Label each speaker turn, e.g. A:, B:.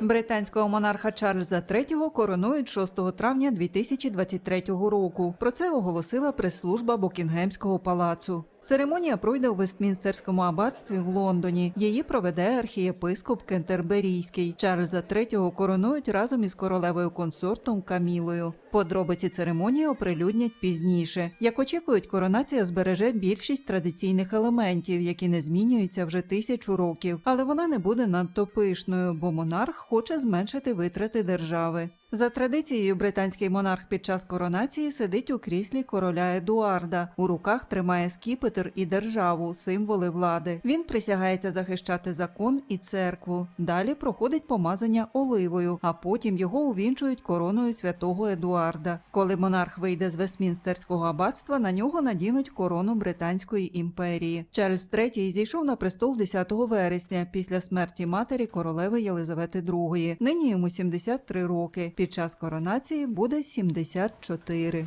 A: Британського монарха Чарльза III коронують 6 травня 2023 року. Про це оголосила прес-служба Букінгемського палацу. Церемонія пройде у Вестмінстерському аббатстві в Лондоні. Її проведе архієпископ Кентерберійський. Чарльза III коронують разом із королевою консортом Камілою. Подробиці церемонії оприлюднять пізніше. Як очікують, коронація збереже більшість традиційних елементів, які не змінюються вже тисячу років, але вона не буде надто пишною, бо монарх хоче зменшити витрати держави. За традицією, британський монарх під час коронації сидить у кріслі короля Едуарда. У руках тримає скіпетр і державу, символи влади. Він присягається захищати закон і церкву. Далі проходить помазання оливою, а потім його увінчують короною святого Едуарда. Коли монарх вийде з Вестмінстерського аббатства, на нього надінуть корону Британської імперії. Чарльз III зійшов на престол 10 вересня після смерті матері королеви Єлизавети II. Нині йому 73 роки. Під час коронації буде 74.